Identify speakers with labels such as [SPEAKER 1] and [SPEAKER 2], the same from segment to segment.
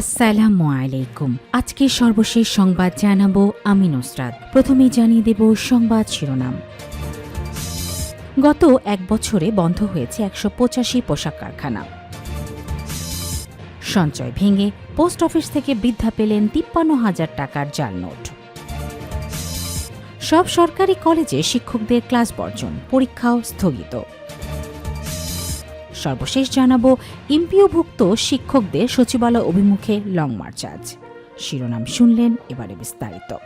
[SPEAKER 1] আসসালামু আলাইকুম। আজকে সর্বশেষ সংবাদ জানাব আমি নুসরাত। প্রথমেই জানিয়ে দেব সংবাদ শিরোনাম। গত এক বছরে বন্ধ হয়েছে একশো পঁচাশি পোশাক কারখানা। সঞ্চয় ভেঙে পোস্ট অফিস থেকে বৃদ্ধা পেলেন তিপ্পান্ন হাজার টাকার জাল নোট। সব সরকারি কলেজে শিক্ষকদের ক্লাস বর্জন, পরীক্ষাও স্থগিত। সর্বশেষ জানাব, ইম্পিওভুক্ত শিক্ষকদের সচিবালয় অভিমুখে লং মার্চ আজ। শিরোনাম শুনলেন এবারে বিস্তারিত।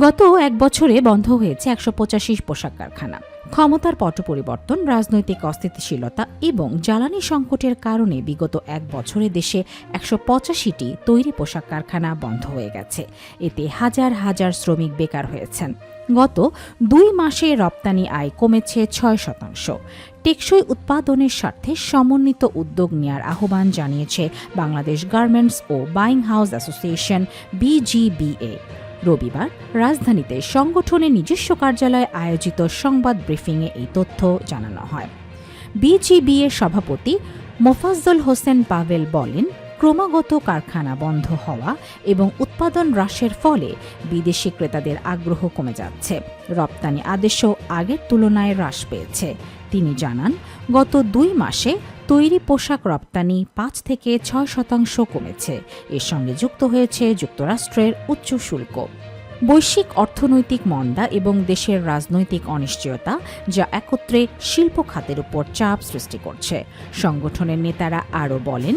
[SPEAKER 1] গত এক বছরে বন্ধ হয়েছে একশো পঁচাশি পোশাক কারখানা। ক্ষমতার পট পরিবর্তন, রাজনৈতিক অস্থিতিশীলতা এবং জ্বালানি সংকটের কারণে বিগত এক বছরে দেশে একশো পঁচাশিটি তৈরি পোশাক কারখানা বন্ধ হয়ে গেছে। এতে হাজার হাজার শ্রমিক বেকার হয়েছেন। গত দুই মাসে রপ্তানি আয় কমেছে ছয় শতাংশ। টেকসই উৎপাদনের স্বার্থে সমন্বিত উদ্যোগ নেওয়ার আহ্বান জানিয়েছে বাংলাদেশ গার্মেন্টস ও বাইং হাউস অ্যাসোসিয়েশন বিজিবিএ। রবিবার রাজধানীতে সংগঠনের নিজস্ব কার্যালয়ে আয়োজিত সংবাদ ব্রিফিংয়ে এই তথ্য জানানো হয়। বিজিবিএর সভাপতি মোফাজ্জল হোসেন পাভেল বলেন ক্রমাগত কারখানা বন্ধ হওয়া এবং উৎপাদন হ্রাসের ফলে বিদেশি ক্রেতাদের আগ্রহ কমে যাচ্ছে। রপ্তানি আদেশও আগের তুলনায় হ্রাস পেয়েছে। তিনি জানান, গত দুই মাসে তৈরি পোশাক রপ্তানি পাঁচ থেকে ছয় শতাংশ কমেছে। এর সঙ্গে যুক্ত হয়েছে যুক্তরাষ্ট্রের উচ্চ শুল্ক। বৈশ্বিক অর্থনৈতিক মন্দা এবং দেশের রাজনৈতিক অনিশ্চয়তা, যা একত্রে শিল্প খাতের উপর চাপ সৃষ্টি করছে। সংগঠনের নেতারা আরও বলেন,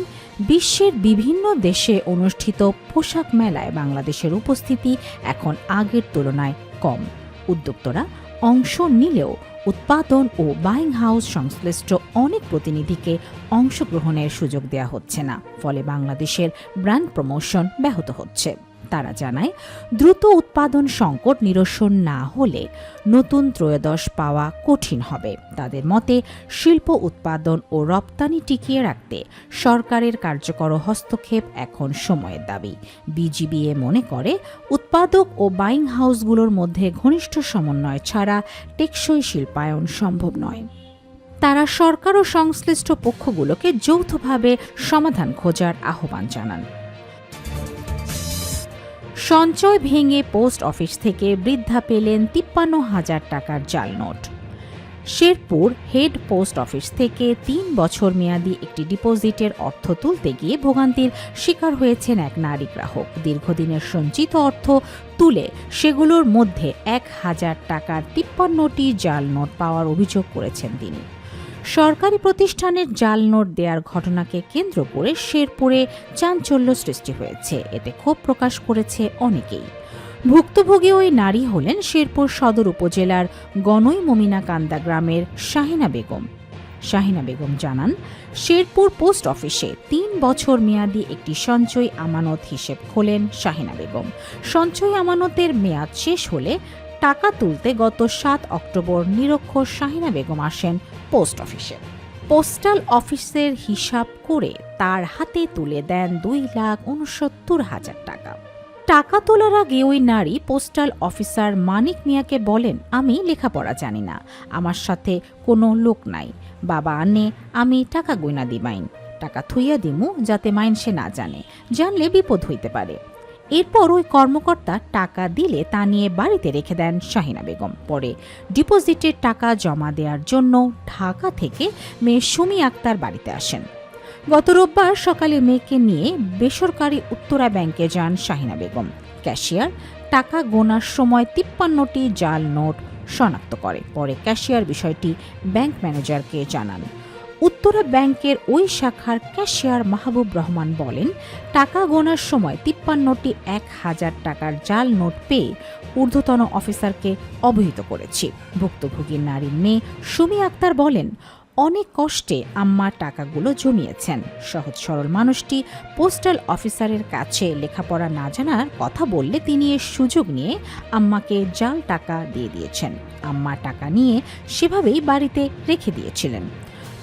[SPEAKER 1] বিশ্বের বিভিন্ন দেশে অনুষ্ঠিত পোশাক মেলায় বাংলাদেশের উপস্থিতি এখন আগের তুলনায় কম। উদ্যোক্তরা অংশ নিলেও উৎপাদন ও বাইং হাউস সংশ্লিষ্ট অনেক প্রতিনিধিকে অংশগ্রহণের সুযোগ দেওয়া হচ্ছে না, ফলে বাংলাদেশের ব্র্যান্ড প্রমোশন ব্যাহত হচ্ছে। তারা জানায়, দ্রুত উৎপাদন সংকট নিরসন না হলে নতুন ত্রয়োদশ পাওয়া কঠিন হবে। তাদের মতে, শিল্প উৎপাদন ও রপ্তানি টিকিয়ে রাখতে সরকারের কার্যকর হস্তক্ষেপ এখন সময়ের দাবি। বিজিবিএ মনে করে, উৎপাদক ও বাইং হাউসগুলোর মধ্যে ঘনিষ্ঠ সমন্বয় ছাড়া টেকসই শিল্পায়ন সম্ভব নয়। তারা সরকার ও সংশ্লিষ্ট পক্ষগুলোকে যৌথভাবে সমাধান খোঁজার আহ্বান জানান। সঞ্চয় ভেঙে পোস্ট অফিস থেকে বৃদ্ধা পেলেন তিপ্পান্ন হাজার টাকার জাল note. Sherpur head post office থেকে তিন বছর মেয়াদী একটি ডিপোজিটের অর্থ তুলতে গিয়ে ভোগান্তির শিকার হয়েছেন এক নারী গ্রাহক। দীর্ঘদিনের সঞ্চিত অর্থ তুলে সেগুলোর মধ্যে এক হাজার টাকার তিপ্পান্নটি জাল নোট পাওয়ার অভিযোগ করেছেন তিনি। সরকারি প্রতিষ্ঠানের জাল নোট দেওয়ার ঘটনাকে কেন্দ্র করে শেরপুরে চাঞ্চল্য সৃষ্টি হয়েছে। এতে ক্ষোভ প্রকাশ করেছে অনেকেই। ভুক্তভোগী ওই নারী হলেন শেরপুর সদর উপজেলার গনই মমিনা কান্দা গ্রামের শাহিনা বেগম। শাহিনা বেগম জানান, শেরপুর পোস্ট অফিসে তিন বছর মেয়াদী একটি সঞ্চয় আমানত হিসেব খোলেন শাহিনা বেগম। সঞ্চয় আমানতের মেয়াদ শেষ হলে টাকা তুলতে গত সাত অক্টোবর নিরক্ষর শাহিনা বেগম আসেন পোস্ট অফিসে। পোস্টাল অফিসের হিসাব করে তার হাতে তুলে দেন দুই লাখ উনসত্তর হাজার টাকা। টাকা তোলার আগে ওই নারী পোস্টাল অফিসার মানিক মিয়াকে বলেন, আমি লেখাপড়া জানি না, আমার সাথে কোনো লোক নাই। বাবা আনে, আমি টাকা গয়না দিমাইন টাকা থুইয়া দিমু যাতে মাইন সে না জানে। জানলে বিপদ হইতে পারে। এরপর ওই কর্মকর্তা টাকা দিলে তা নিয়ে বাড়িতে রেখে দেন শাহিনা বেগম। পরে ডিপোজিটের টাকা জমা দেওয়ার জন্য ঢাকা থেকে মেয়ে সুমি আক্তার বাড়িতে আসেন। গত রোববার সকালে মেয়েকে নিয়ে বেসরকারি উত্তরা ব্যাংকে যান শাহিনা বেগম। ক্যাশিয়ার টাকা গোনার সময় তিপ্পান্নটি জাল নোট শনাক্ত করে। পরে ক্যাশিয়ার বিষয়টি ব্যাংক ম্যানেজারকে জানান। উত্তরা ব্যাংকের ওই শাখার ক্যাশিয়ার মাহবুব রহমান বলেন, টাকা গোনার সময় তিপ্পান্নটি এক হাজার টাকার জাল নোট পেয়ে ঊর্ধ্বতন অফিসারকে অবহিত করেছি। ভুক্তভোগী নারীর মেয়ে সুমি আক্তার বলেন, অনেক কষ্টে আম্মা টাকাগুলো জমিয়েছেন। সহজ সরল মানুষটি পোস্টাল অফিসারের কাছে লেখাপড়া না জানার কথা বললে তিনি এর সুযোগ নিয়ে আম্মাকে জাল টাকা দিয়ে দিয়েছেন। আম্মা টাকা নিয়ে সেভাবেই বাড়িতে রেখে দিয়েছিলেন।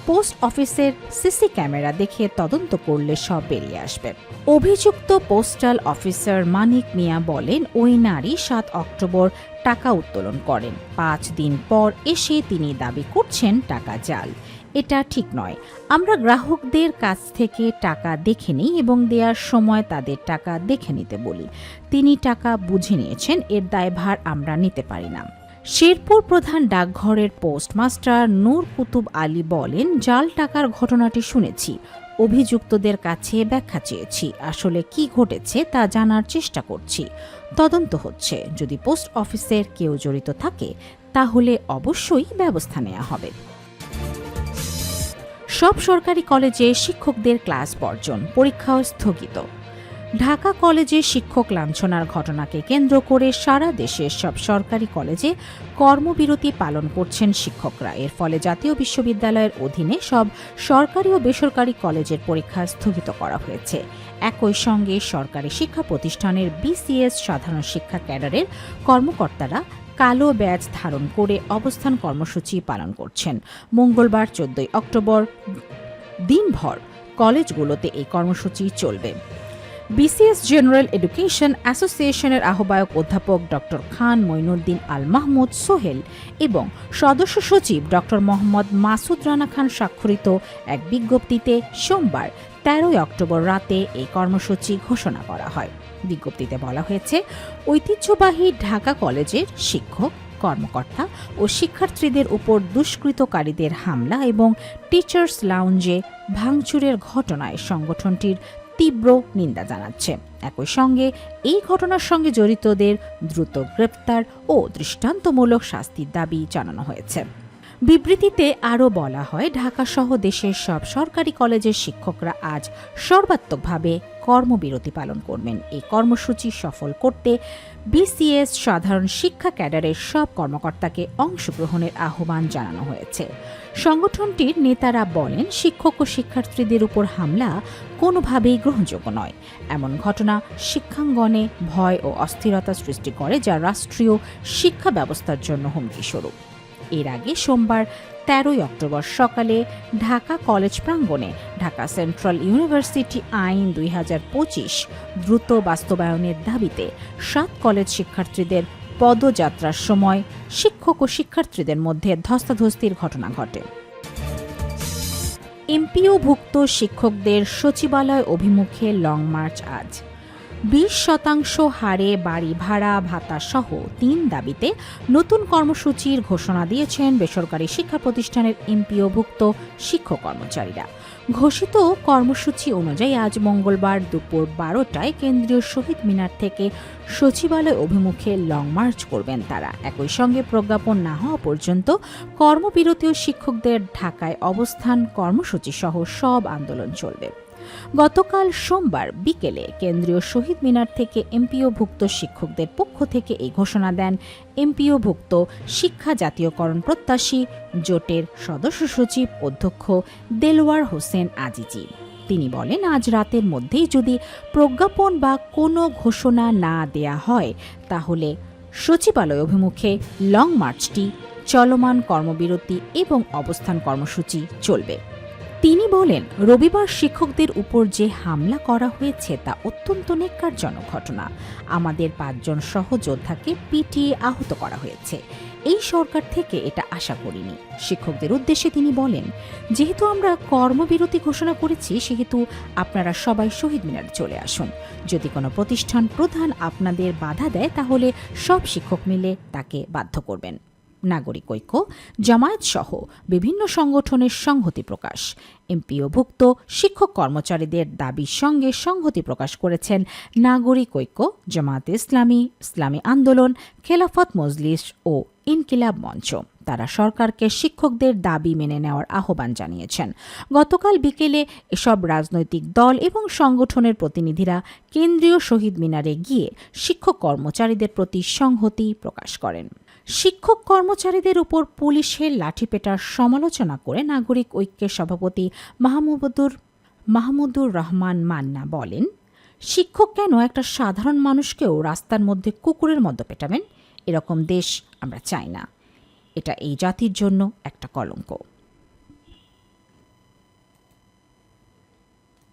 [SPEAKER 1] পোস্ট অফিসের সিসি ক্যামেরা দেখে তদন্ত করলে সব বেরিয়ে আসবে। অভিযুক্ত পোস্টাল অফিসার মানিক মিয়া বলেন, ওই নারী সাত অক্টোবর টাকা উত্তোলন করেন। পাঁচ দিন পর এসে তিনি দাবি করছেন, টাকা জাল। এটা ঠিক নয়। আমরা গ্রাহকদের কাছ থেকে টাকা দেখে নিই এবং দেওয়ার সময় তাদের টাকা দেখে নিতে বলি। তিনি টাকা বুঝে নিয়েছেন, এর দায়ভার আমরা নিতে পারি না। শেরপুর প্রধান ডাকঘরের পোস্টমাস্টার নূর কুতুব আলী বলেন, জাল টাকার ঘটনাটি শুনেছি। অভিযুক্তদের কাছে ব্যাখ্যা চেয়েছি। আসলে কি ঘটেছে তা জানার চেষ্টা করছি। তদন্ত হচ্ছে। যদি পোস্ট অফিসের কেউ জড়িত থাকে, তাহলে অবশ্যই ব্যবস্থা নেওয়া হবে। সব সরকারি কলেজে শিক্ষকদের ক্লাস বর্জন, পরীক্ষাও স্থগিত। ঢাকা কলেজে শিক্ষক লাঞ্ছনার ঘটনাকে কেন্দ্র করে সারা দেশের সব সরকারি কলেজে কর্মবিরতি পালন করছেন শিক্ষকরা। এর ফলে জাতীয় বিশ্ববিদ্যালয়ের অধীনে সব সরকারি ও বেসরকারি কলেজের পরীক্ষা স্থগিত করা হয়েছে। একই সঙ্গে সরকারি শিক্ষা প্রতিষ্ঠানের বিসিএস সাধারণ শিক্ষা ক্যাডারের কর্মকর্তারা কালো ব্যাজ ধারণ করে অবস্থান কর্মসূচি পালন করছেন। মঙ্গলবার চোদ্দই অক্টোবর দিনভর কলেজগুলোতে এই কর্মসূচি চলবে। বিসিএস জেনারেল এডুকেশন অ্যাসোসিয়েশনের আহ্বায়ক অধ্যাপক ডক্টর খান মঈনুদ্দিন আল মাহমুদ সোহেল এবং সদস্য সচিব ডক্টর মোহাম্মদ মাসুদ রানা খান স্বাক্ষরিত এক বিজ্ঞপ্তিতে সোমবার তেরোই অক্টোবর রাতে এই কর্মসূচি ঘোষণা করা হয়। বিজ্ঞপ্তিতে বলা হয়েছে, ঐতিহ্যবাহী ঢাকা কলেজের শিক্ষক, কর্মকর্তা ও শিক্ষার্থীদের উপর দুষ্কৃতকারীদের হামলা এবং টিচার্স লাউঞ্জে ভাঙচুরের ঘটনায় সংগঠনটির তীব্র নিন্দা জানাচ্ছে। একই সঙ্গে এই ঘটনার সঙ্গে জড়িতদের দ্রুত গ্রেপ্তার ও দৃষ্টান্তমূলক শাস্তির দাবি জানানো হয়েছে। বিবৃতিতে আরও বলা হয় ঢাকাসহ দেশের সব সরকারি কলেজের শিক্ষকরা আজ সর্বাত্মকভাবে কর্মবিরতি পালন করবেন। এই কর্মসূচি সফল করতে বিসিএস সাধারণ শিক্ষা ক্যাডারের সব কর্মকর্তাকে অংশগ্রহণের আহ্বান জানানো হয়েছে। সংগঠনটির নেতারা বলেন, শিক্ষক ও শিক্ষার্থীদের উপর হামলা কোনোভাবেই গ্রহণযোগ্য নয়। এমন ঘটনা শিক্ষাঙ্গনে ভয় ও অস্থিরতা সৃষ্টি করে, যা রাষ্ট্রীয় শিক্ষা ব্যবস্থার জন্য হুমকি স্বরূপ এর আগে সোমবার তেরোই অক্টোবর সকালে ঢাকা কলেজ প্রাঙ্গণে ঢাকা সেন্ট্রাল ইউনিভার্সিটি আইন দুই হাজার পঁচিশ দ্রুত বাস্তবায়নের দাবিতে সাত কলেজ শিক্ষার্থীদের পদযাত্রার সময় শিক্ষক ও শিক্ষার্থীদের মধ্যে ধস্তাধস্তির ঘটনা ঘটে। এমপিওভুক্ত শিক্ষকদের সচিবালয় অভিমুখে লং মার্চ আজ। বিশ শতাংশ হারে বাড়ি ভাড়া ভাতা সহ তিন দাবিতে নতুন কর্মসূচির ঘোষণা দিয়েছেন বেসরকারি শিক্ষা প্রতিষ্ঠানের এমপিওভুক্ত শিক্ষক কর্মচারীরা। ঘোষিত কর্মসূচি অনুযায়ী আজ মঙ্গলবার দুপুর বারোটায় কেন্দ্রীয় শহীদ মিনার থেকে সচিবালয় অভিমুখে লং মার্চ করবেন তারা। একই সঙ্গে প্রজ্ঞাপন না হওয়া পর্যন্ত কর্মবিরতীয় শিক্ষকদের ঢাকায় অবস্থান কর্মসূচি সহ সব আন্দোলন চলবে। গতকাল সোমবার বিকেলে কেন্দ্রীয় শহীদ মিনার থেকে এমপিওভুক্ত শিক্ষকদের পক্ষ থেকে এই ঘোষণা দেন এমপিওভুক্ত শিক্ষা জাতীয়করণ প্রত্যাশী জোটের সদস্য সচিব অধ্যক্ষ দেলোয়ার হোসেন আজিজি। তিনি বলেন, আজ রাতের মধ্যেই যদি প্রজ্ঞাপন বা কোনো ঘোষণা না দেয়া হয়, তাহলে সচিবালয় অভিমুখে লং মার্চটি চলমান কর্মবিরতি এবং অবস্থান কর্মসূচি চলবে। তিনি বলেন, রবিবার শিক্ষকদের উপর যে হামলা করা হয়েছে তা অত্যন্ত নেককারজনক ঘটনা। আমাদের পাঁচজন সহযোদ্ধাকে পিটিয়ে আহত করা হয়েছে। এই সরকার থেকে এটা আশা করিনি। শিক্ষকদের উদ্দেশ্যে তিনি বলেন, যেহেতু আমরা কর্মবিরতি ঘোষণা করেছি, সেহেতু আপনারা সবাই শহীদ মিনারে চলে আসুন। যদি কোনো প্রতিষ্ঠান প্রধান আপনাদের বাধা দেয়, তাহলে সব শিক্ষক মিলে তাকে বাধ্য করবেন। নাগরিক ঐক্য, জামায়াত সহ বিভিন্ন সংগঠনের সংহতি প্রকাশ। এমপিওভুক্ত শিক্ষক কর্মচারীদের দাবির সঙ্গে সংহতি প্রকাশ করেছেন নাগরিক ঐক্য, জামায়াত ইসলামী ইসলামী আন্দোলন, খেলাফত মজলিস ও ইনকিলাব মঞ্চ। তারা সরকারকে শিক্ষকদের দাবি মেনে নেওয়ার আহ্বান জানিয়েছেন। গতকাল বিকেলে এসব রাজনৈতিক দল এবং সংগঠনের প্রতিনিধিরা কেন্দ্রীয় শহীদ মিনারে গিয়ে শিক্ষক কর্মচারীদের প্রতি সংহতি প্রকাশ করেন। শিক্ষক কর্মচারীদের উপর পুলিশের লাঠি পেটার সমালোচনা করে নাগরিক ঐক্যের সভাপতি মাহমুদুর মাহমুদুর রহমান মান্না বলেন, শিক্ষক কেন একটা সাধারণ মানুষকেও রাস্তার মধ্যে কুকুরের মতো পেটাবেন? এরকম দেশ আমরা চাই না। এটা এই জাতির জন্য একটা কলঙ্ক।